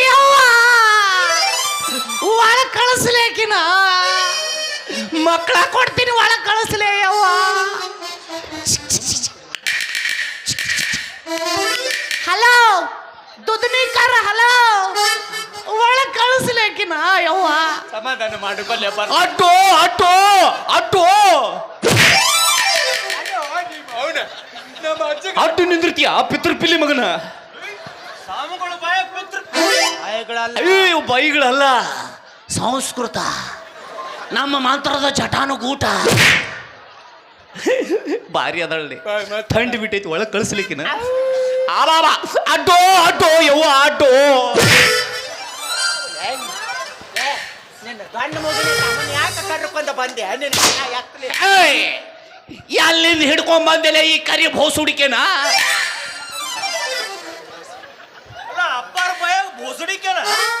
ಯವ್ವ! ಒಳ ಕಳಿಸ್ಲೇಕಿನ ಮಕ್ಕಳ ಕೊಡ್ತೀನಿ ಒಳ ಕಳಿಸ್ಲೇ ಯವ್ವ. ಹಲೋ ದುದ್ನಿಕಾರ ಹಲೋ. ಒಳ ಕಳಿಸ್ಲೇಕಿನ ಯವ್ವ. ಸಮಾಧಾನ ಮಾಡಿಕೊಳ್ಳೆ ಅಟ್ಟೋ ಅಟ್ಟೋ ಅಟ್ಟೋ ಅಟ್ಟು ನಿಂದಿರ್ತೀಯ? ಪಿತೃಪಿಲಿ ಮಗನ? ಅಯ್ಯೋ ಬೈಗಳಲ್ಲ ಸಂಸ್ಕೃತ. ನಮ್ಮ ಮಂತ್ರದ ಜಟಾನುಗೂಟ ಭಾರಿ ಅದಳ್ಳಿ ಥಂಡಿ ಬಿಟ್ಟೈತಿ ಒಳಗೆ ಕಳಿಸ್ಲಿಕ್ಕಿನ. ಆಬಾಬಾ ಅಡ್ಡೋ ಅಡ್ಡೋ ಯವ್ವ ಅಡ್ಡೋ! ಎಲ್ಲಿಂದ ಹಿಡ್ಕೊಂಡ್ ಬಂದಿಲ್ಲ ಈ ಕರಿ ಭೋಸುಡಿಕೆನ?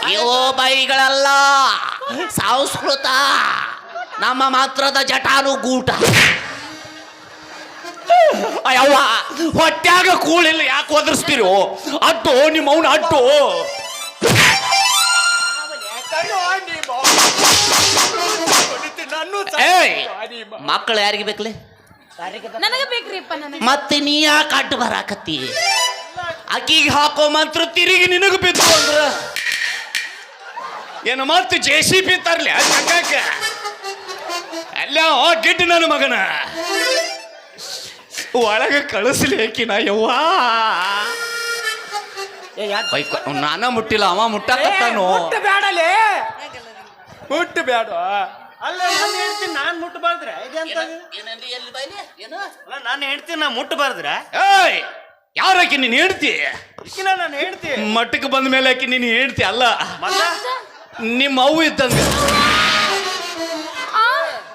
ಅಯ್ಯೋ ಬೈಗಳಲ್ಲ ಸಂಸ್ಕೃತ. ನಮ್ಮ ಮಾತ್ರದ ಜಟಾನುಗೂಟ ಅಯ್ಯವ್ವ ಹೊಟ್ಯಾಗ ಕೂಳಿಲ್ಲ ಯಾಕೆ ಒದರ್ಸ್ತೀರೋ? ಅಡ್ಡು ನಿಮ್ಮ ಅವನ ಅಡ್ಡು ಮಕ್ಕಳು ಯಾರಿಗೆ ಬೇಕಲೆ? ನನಗೆ ಬೇಕ್ರಿಪ್ಪ ನನಗೆ. ಮತ್ತೆ ನೀ ಯಾಕೆ ಅಡ್ಡು ಬರಾಕತ್ತಿ? ಅಕ್ಕಿಗೆ ಹಾಕೋ ಮಂತ್ರ ತಿರುಗಿ ನಿನಗೆ ಬಿದ್ದು ಅಂದ್ರ? ಏನು ಮತ್ತೆ ಜೆ ಸಿ ಪಿ ತರ್ಲಿ? ಚಕ್ಕಾಕ ಅಲ್ಲ ಗಿಡ್ ನನ್ನ ಮಗನ. ಒಳಗೆ ಕಳಿಸ್ಲಿ ಹಾಕಿನ ಯವ್ವಾ. ಬೈಕ್ ನಾನ ಮುಟ್ಟಿಲ್ಲ ಅವ ಮುಟ್ಟಾಕತ್ತಾನು. ಮುಟ್ಟ ಬೇಡಲೇ ಮುಟ್ಟು ಬೇಡ ಅಲ್ಲ ನಾನು ಹೇಳ್ತೀನಿ ನಾನು ಮುಟ್ಟಬಾರ್ದ್ರೆ ಇದೆಂತ ಅಲ್ಲ ನಾನು ಹೇಳ್ತೀನಿ ನಾ ಮುಟ್ಟಬಾರ್ದ್ರೆ ಏಯ್ ಯಾರಕಿ ನೀನು ಹೇಳ್ತಿ? ನಾನು ಹೇಳ್ತಿ ಮಟ್ಟಕ್ಕೆ ಬಂದ ಮೇಲೆ ಆಕಿ ನೀನು ಹೇಳ್ತಿ ಅಲ್ಲ. ಮತ್ತ ನಿಮ್ಮ ಅವು ಇದ್ದಂಗೆ. ಆ,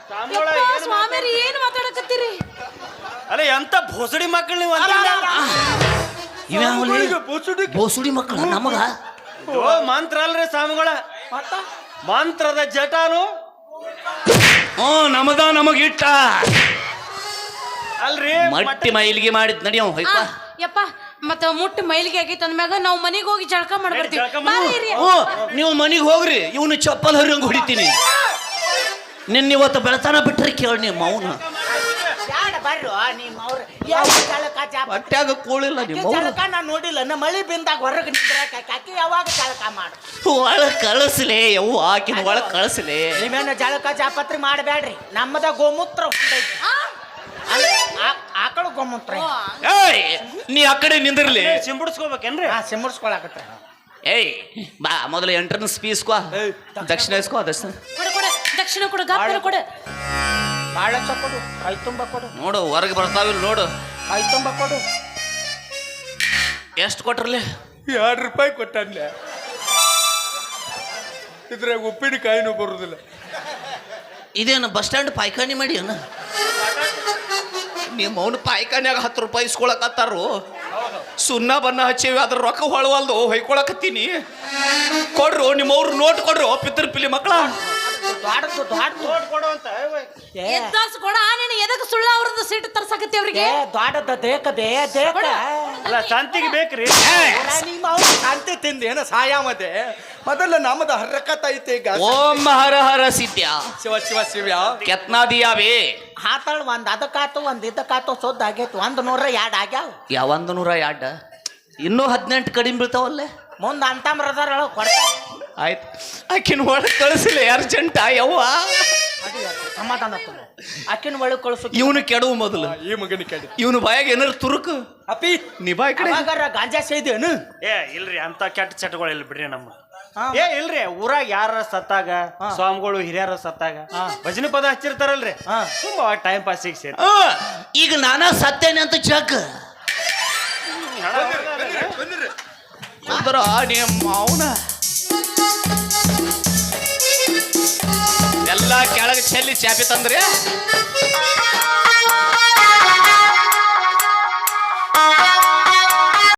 ಸಾಂಬಳ ಏನು ಮಾತಾಡಕತ್ತೀರಿ? ಅಲ್ಲ ಎಂತ ಭೋಸಡಿ ಮಕ್ಕಳು ನೀವು ಅಂತ ಭೋಸಡಿ ಬೋಸುಡಿ ನಮಗ? ಓ ಮಂತ್ರ ಅಲ್ರಿ ಸ್ವಾಮಿಗಳ. ಮಂತ್ರದ ಜಟಾನು? ಹ್ಞೂ ನಮಗ ನಮಗಿಟ್ಟ. ಅಲ್ರಿ ಮಟ್ಟಿ ಮೈಲಿಗೆ ಮಾಡಿದ್ ನಡಿಯವ್ ಯಪ್ಪ ಮತ್ತ ಮುಟ್ಟು ಮೈಲಿಗೆ ಆಗೈತೆ ಅಂದ್ಮ್ಯಾಗ ನಾವು ಮನೆಗೆ ಹೋಗಿ ಜಳಕ ಮಾಡ್ಬರ್ತೀವಿ. ಜಳಕ ಮಾಡು. ಬಾರಿ ಇರಿ. ಹ್ಞೂ ನೀವು ಮನೆಗೆ ಹೋಗ್ರಿ ಇವನು ಚಪ್ಪಲ್ ಹರಿಯಂಗ್ ಹೊಡಿತೀನಿ. ನಿನ್ನ ಇವತ್ತು ಬೆಳತನ ಬಿಟ್ರಿ ಕೇಳಿ ನೀವು ಮೌನ ಬ್ಯಾಡ ಬರ್ರು ನಿಮ್ಮ ಅವ್ರ ಯಾವ ಜಳಕ ಜಾಪ ಹೊಟ್ಯಾಗ ಕೂಳಿಲ್ಲ ನಿಮ್ಮ ಅವ್ನು. ಜಳಕ ನಾ ನೋಡಿಲ್ಲ ನಮ್ಮ ಮಳಿ ಬಿಂದಾಗ ಹೊರಗೆ ನಿಂದ್ರಾಕ ಆಕಿ. ಯಾವಾಗ ಜಳಕ ಮಾಡು? ಒಳಗ್ ಕಳಿಸ್ಲೆ ಯವ್ವ ಆಕಿನ ಒಳಗ್ ಕಳಿಸ್ಲೆ. ನೀವೇನು ಜಳಕ ಜಾಪತ್ರಿ ಮಾಡಬೇಡ್ರಿ ನಮ್ಮದ ಗೋಮೂತ್ರ ಹೊಂಟೈತಿ ಅಲ್ಲ, ಆ- ಆಕಳ ಏಯ್ ನೀ ಆ ಕಡೆ ನಿಂದಿರ್ಲಿ. ಸಿಂಬಡ್ಸ್ಕೊಬೇಕೇನ್ರಿ? ಹಾ ಸಿಮ್ಮರ್ಸ್ಕೊಳಕತ್ತ ಏಯ್ ಬಾ ಮೊದಲು ಎಂಟ್ರನ್ಸ್ ಫೀಸ್ ಕೋ ದಕ್ಷಿಣ ಇಸ್ಕೋ ದಕ್ಷಿಣ ಕೊಡು ಕೊಡು ದಕ್ಷಿಣ ಕೊಡು ಗಾತ್ರ ಕೊಡು. ಬಾಳ ಕೊಡು ಕೈ ತುಂಬ ಕೊಡು. ನೋಡು ಹೊರಗೆ ಬರ್ತಾವಿಲ್ಲ ನೋಡು. ಕೈ ತುಂಬ ಕೊಡು. ಎಷ್ಟು ಕೊಟ್ರಲ್ಲಿ ಎರಡು ರೂಪಾಯಿ ಕೊಟ್ಟನ್ಲೆ. ಇದ್ರಾಗ ಉಪ್ಪಿನಕಾಯಿನೂ ಬರುದಿಲ್ಲ. ಇದೇನು ಬಸ್ ಸ್ಟ್ಯಾಂಡ್ ಪಾಯ್ಕಾನಿ ಮಾಡಿ ಅನ್ನ ನಿಮ್ಮ ಅವನು ಪಾಯ್ಕಾನ್ಯಾಗ ಹತ್ತು ರೂಪಾಯಿ ಇಸ್ಕೊಳಕತ್ತಾರು. ಸುಣ್ಣ ಬಣ್ಣ ಹಚ್ಚೇವಿ ಅದ್ರ ರೊಕ್ಕ ಹೊಳವಲ್ದು ಹೊಯ್ಕೊಳಕತ್ತೀನಿ. ಕೊಡ್ರು ನಿಮ್ಮವ್ರು ನೋಟ್ ಕೊಡ್ರು ಪಿತೃ ಪಿಲಿ ಮಕ್ಕಳ. ಎದ್ದಾಸ್ ಕೊಡ ನೀನು ಎದಕ್ಕೆ ಸುಳ್ಳ ಅವ್ರದ್ದು ಸೀಟ್ ತರ್ಸಕತ್ತಿ ಅವ್ರಿಗೆ? ಏ ದ್ವಾಡದ ದೇಕ ಬೇ ದೇಕ ಅಲ್ಲ ಶಾಂತಿಗೆ ಬೇಕ್ರಿ. ಶಾಂತಿ ತಿಂದ ಏನು ಸಾಯ ಮತ್ತೆ ಮೊದಲು ನಾಮದ ಹರಕತ್ ಐತೆ ಈಗ. ಓಂ ಹರ ಹರ ಸಿದ್ಯ ಶಿವ ಶಿವ ಶಿವ. ಕೆತ್ನಾದಿಯಾವೇ. ಹಾತಾಳ ಒಂದ್ ಅದಕ್ಕಾತು ಒಂದ್ ಇದಕ್ಕಾತು ಸೋದ್ ಆಗೈತಿ. ಒಂದ್ ನೂರ ಎರಡ್ ಆಗ್ಯಾವ. ಒಂದ್ ನೂರ ಎರಡ್? ಇನ್ನೂ ಹದಿನೆಂಟು ಕಡಿಮೆ ಬೀಳ್ತಾವಲ್ಲೇ? ಮುಂದ್ ಅಂತಮ್ರದಾರ ಕೊಡ್ತಾ ಆಯ್ತು. ಆಕಿನ ಒಳಗೆ ಕಳಿಸಿಲ್ಲ ಅರ್ಜೆಂಟ ಯಾವ ಸಮಾಧಾನ. ಆಕಿನ ಒಳಗೆ ಕಳ್ಸು. ಇವನು ಕೆಡವು ಮೊದಲು. ಈ ಮಗನ ಕೆಡ. ಇವನು ಬಾಯಾಗ ಏನಾರು ತುರುಕು? ಅಪ್ಪಿ. ನೀ ಬಾಯ್ ಕಡೆ. ಗಾಂಜಾ ಸೇದೇನು ಏ ಇಲ್ರಿ ಅಂತ ಕೆಟ್ಟ ಚಟಗಳಿಲ್ಲ ಬಿಡ್ರಿ ನಮ್ಮ. ಏ ಇಲ್ರಿ ಊರಾಗ ಯಾರ ಸತ್ತಾಗ ಸ್ವಾಮಿಗಳು ಹಿರಿಯರ ಸತ್ತಾಗ ಹಾ. ಭಜನೆ ಪದ ಹಚ್ಚಿರ್ತಾರಲ್ರಿ ಹಾ. ತುಂಬಾ ಟೈಮ್ ಪಾಸಿಗೆ ಸೇರಿ ಈಗ ನಾನಾ ಸತ್ತೇನೆ ಅಂತ ಚಕ್ ಅಂದ್ರ ನಿಮ್ಮ ಅವನ ಎಲ್ಲ ಕೆಳಗೆ ಚೆಲ್ಲಿ ಚಾಪಿ ತಂದ್ರೆ